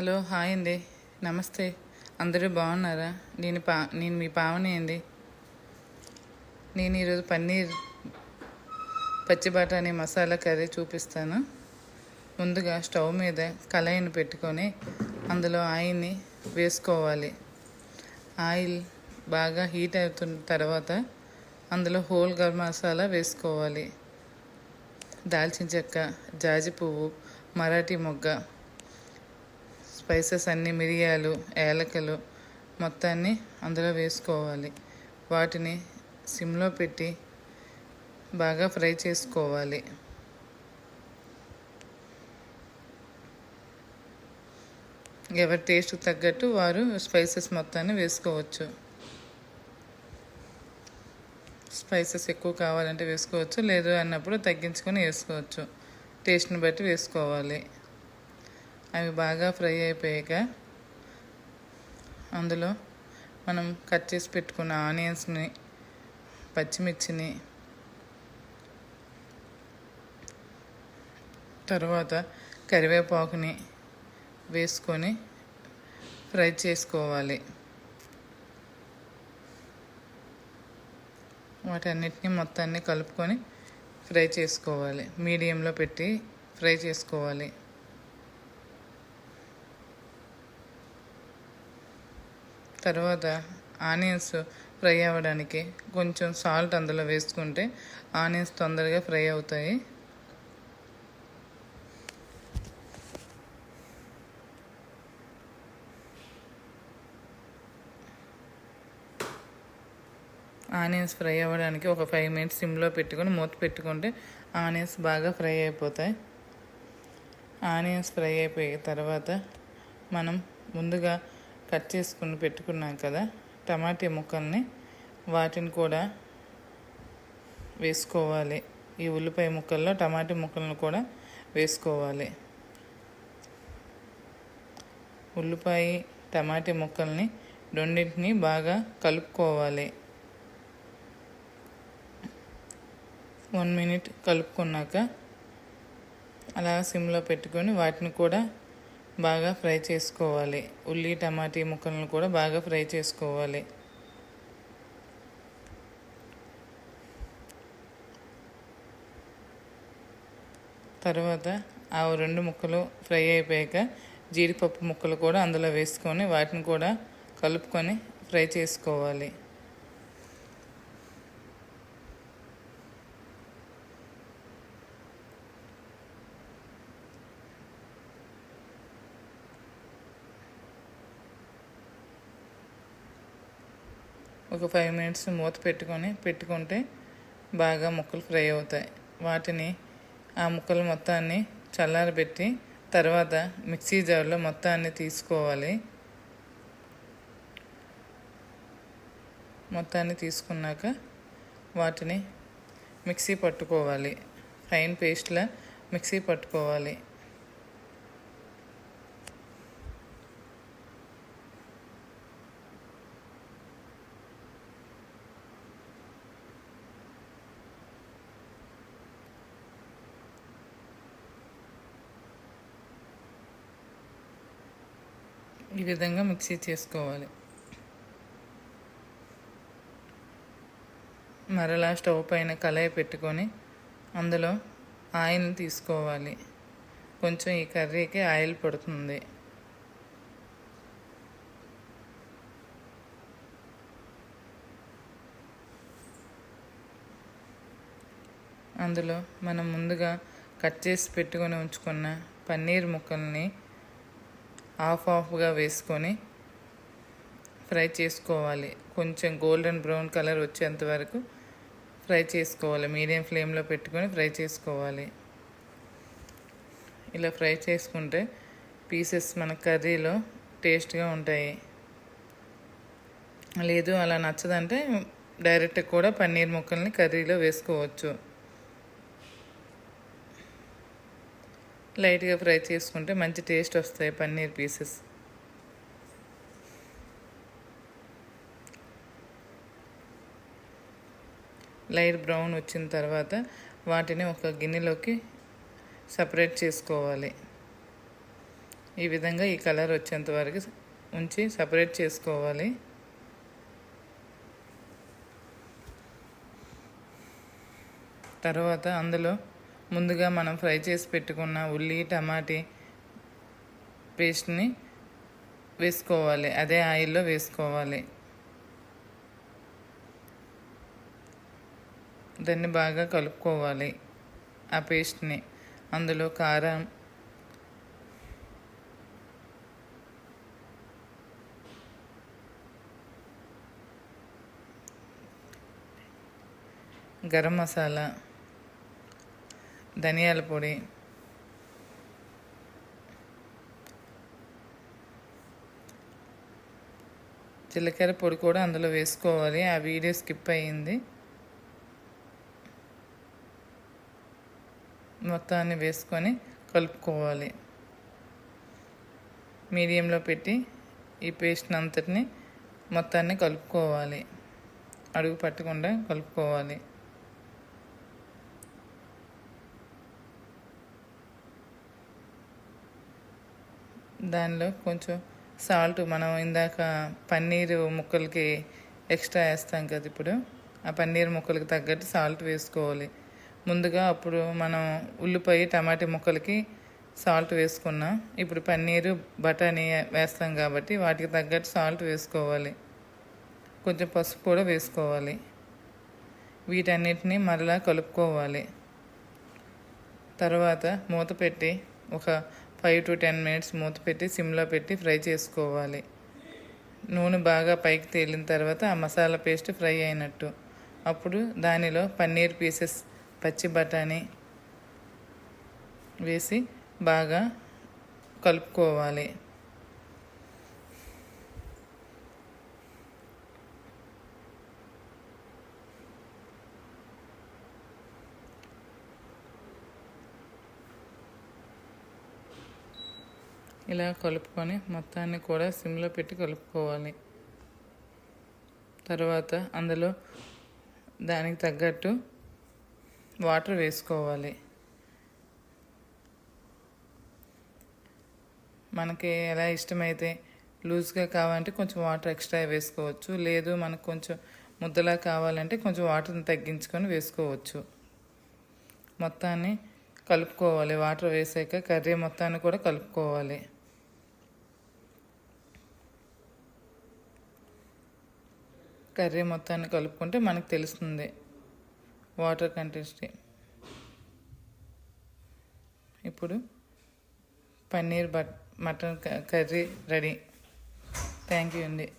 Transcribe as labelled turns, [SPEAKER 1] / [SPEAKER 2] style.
[SPEAKER 1] Hello hi అండి. నమస్తే. అందరూ బాగున్నారా? నేను పా నేను మీ పావనే అండి. నేను ఈరోజు పన్నీర్ పచ్చి బఠానీ మసాలా కర్రీ చూపిస్తాను. ముందుగా స్టవ్ మీద కళాయిని పెట్టుకొని అందులో ఆయిల్ని వేసుకోవాలి. ఆయిల్ బాగా హీట్ అవుతున్న తర్వాత అందులో హోల్ గరం మసాలా వేసుకోవాలి. దాల్చిన చెక్క జాజి పువ్వు మరాఠీ మొగ్గ స్పైసెస్ అన్ని మిరియాలు ఏలకలు మొత్తాన్ని అందులో వేసుకోవాలి. వాటిని సిమ్లో పెట్టి బాగా ఫ్రై చేసుకోవాలి. ఎవరి టేస్ట్కి తగ్గట్టు వారు స్పైసెస్ మొత్తాన్ని వేసుకోవచ్చు. స్పైసెస్ ఎక్కువ కావాలంటే వేసుకోవచ్చు లేదు అన్నప్పుడు తగ్గించుకొని వేసుకోవచ్చు. టేస్ట్ని బట్టి వేసుకోవాలి. అవి బాగా ఫ్రై అయిపోయాక అందులో మనం కట్ చేసి పెట్టుకున్న ఆనియన్స్ని పచ్చిమిర్చిని తర్వాత కరివేపాకుని వేసుకొని ఫ్రై చేసుకోవాలి. వాటన్నిటిని మొత్తాన్ని కలుపుకొని ఫ్రై చేసుకోవాలి. మీడియంలో పెట్టి ఫ్రై చేసుకోవాలి. తర్వాత ఆనియన్స్ ఫ్రై అవ్వడానికి కొంచెం సాల్ట్ అందులో వేసుకుంటే ఆనియన్స్ తొందరగా ఫ్రై అవుతాయి. ఆనియన్స్ ఫ్రై అవ్వడానికి ఒక ఫైవ్ మినిట్స్ సిమ్లో పెట్టుకొని మూత పెట్టుకుంటే ఆనియన్స్ బాగా ఫ్రై అయిపోతాయి. ఆనియన్స్ ఫ్రై అయిపోయిన తర్వాత మనం ముందుగా కట్ చేసుకుని పెట్టుకున్నాం కదా టమాటా ముక్కల్ని వాటిని కూడా వేసుకోవాలి. ఈ ఉల్లిపాయ ముక్కల్లో టమాటా ముక్కలను కూడా వేసుకోవాలి. ఉల్లిపాయ టమాటా ముక్కల్ని రెండింటిని బాగా కలుపుకోవాలి. వన్ మినిట్ కలుపుకున్నాక అలా సిమ్లో పెట్టుకొని వాటిని కూడా బాగా ఫ్రై చేసుకోవాలి. ఉల్లి టమాటీ ముక్కలను కూడా బాగా ఫ్రై చేసుకోవాలి. తర్వాత ఆ రెండు ముక్కలు ఫ్రై అయిపోయాక జీడిపప్పు ముక్కలు కూడా అందులో వేసుకొని వాటిని కూడా కలుపుకొని ఫ్రై చేసుకోవాలి. ఒక ఫైవ్ మినిట్స్ మూత పెట్టుకొని పెట్టుకుంటే బాగా ముక్కలు ఫ్రై అవుతాయి. వాటిని ఆ ముక్కలు మొత్తాన్ని చల్లారబెట్టి తర్వాత మిక్సీ జార్లో మొత్తాన్ని తీసుకోవాలి. మొత్తాన్ని తీసుకున్నాక వాటిని మిక్సీ పట్టుకోవాలి. ఫైన్ పేస్ట్లా మిక్సీ పట్టుకోవాలి. ఈ విధంగా మిక్సీ చేసుకోవాలి. మరలా స్టవ్ పైన కళాయి పెట్టుకొని అందులో ఆయిల్ని తీసుకోవాలి. కొంచెం ఈ కర్రీకి ఆయిల్ పడుతుంది. అందులో మనం ముందుగా కట్ చేసి పెట్టుకొని ఉంచుకున్న పన్నీర్ ముక్కల్ని హాఫ్ హాఫ్గా వేసుకొని ఫ్రై చేసుకోవాలి. కొంచెం గోల్డెన్ బ్రౌన్ కలర్ వచ్చేంత వరకు ఫ్రై చేసుకోవాలి. మీడియం ఫ్లేమ్లో పెట్టుకొని ఫ్రై చేసుకోవాలి. ఇలా ఫ్రై చేసుకుంటే పీసెస్ మన కర్రీలో టేస్ట్గా ఉంటాయి. లేదు అలా నచ్చదంటే డైరెక్ట్ కూడా పన్నీర్ ముక్కల్ని కర్రీలో వేసుకోవచ్చు. లైట్గా ఫ్రై చేసుకుంటే మంచి టేస్ట్ వస్తాయి పన్నీర్ పీసెస్. లైట్ బ్రౌన్ వచ్చిన తర్వాత వాటిని ఒక గిన్నెలోకి సపరేట్ చేసుకోవాలి. ఈ విధంగా ఈ కలర్ వచ్చేంత వరకు ఉంచి సపరేట్ చేసుకోవాలి. తర్వాత అందులో ముందుగా మనం ఫ్రై చేసి పెట్టుకున్న ఉల్లి టమాటీ పేస్ట్ని వేసుకోవాలి. అదే ఆయిల్లో వేసుకోవాలి. దాన్ని బాగా కలుపుకోవాలి ఆ పేస్ట్ని. అందులో కారం గరం మసాలా ధనియాల పొడి. జీలకర్ర పొడి కూడా అందులో వేసుకోవాలి. ఆ వీడియో స్కిప్ అయ్యింది. మొత్తాన్ని వేసుకొని కలుపుకోవాలి. మీడియంలో పెట్టి ఈ పేస్ట్ని అంతటిని మొత్తాన్ని కలుపుకోవాలి. అడుగు పట్టకుండా కలుపుకోవాలి. దానిలో కొంచెం సాల్ట్ మనం ఇందాక పన్నీరు ముక్కలకి ఎక్స్ట్రా వేస్తాం కదా ఇప్పుడు. ఆ పన్నీర్ ముక్కలకి తగ్గట్టు సాల్ట్ వేసుకోవాలి. ముందుగా అప్పుడు మనం ఉల్లిపాయ టమాటా ముక్కలకి సాల్ట్ వేసుకున్నాం ఇప్పుడు పన్నీరు బఠానీ వేస్తాం కాబట్టి వాటికి తగ్గట్టు సాల్ట్ వేసుకోవాలి. కొంచెం పసుపు కూడా వేసుకోవాలి. వీటన్నిటిని మరలా కలుపుకోవాలి. తర్వాత మూత పెట్టి ఒక ఫైవ్ టు టెన్ మినిట్స్ మూత పెట్టి సిమ్లో పెట్టి ఫ్రై చేసుకోవాలి. నూనె బాగా పైకి తేలిన తర్వాత ఆ మసాలా పేస్ట్ ఫ్రై అయినట్టు. అప్పుడు దానిలో పన్నీర్ పీసెస్ పచ్చి బఠానీ వేసి బాగా కలుపుకోవాలి. ఇలా కలుపుకొని మొత్తాన్ని కూడా సిమ్లో పెట్టి కలుపుకోవాలి. తర్వాత అందులో దానికి తగ్గట్టు వాటర్ వేసుకోవాలి. మనకి ఎలా ఇష్టమైతే లూజ్గా కావాలంటే కొంచెం వాటర్ ఎక్స్ట్రా వేసుకోవచ్చు. లేదు మనకు కొంచెం ముద్దలా కావాలంటే కొంచెం వాటర్ని తగ్గించుకొని వేసుకోవచ్చు. మొత్తాన్ని కలుపుకోవాలి. వాటర్ వేసాక కర్రీ మొత్తాన్ని కూడా కలుపుకోవాలి. కర్రీ మొత్తాన్ని కలుపుకుంటే మనకు తెలుస్తుంది. వాటర్ కంటెన్సీ ఇప్పుడు paneer but mutton curry ready. Thank you అండి.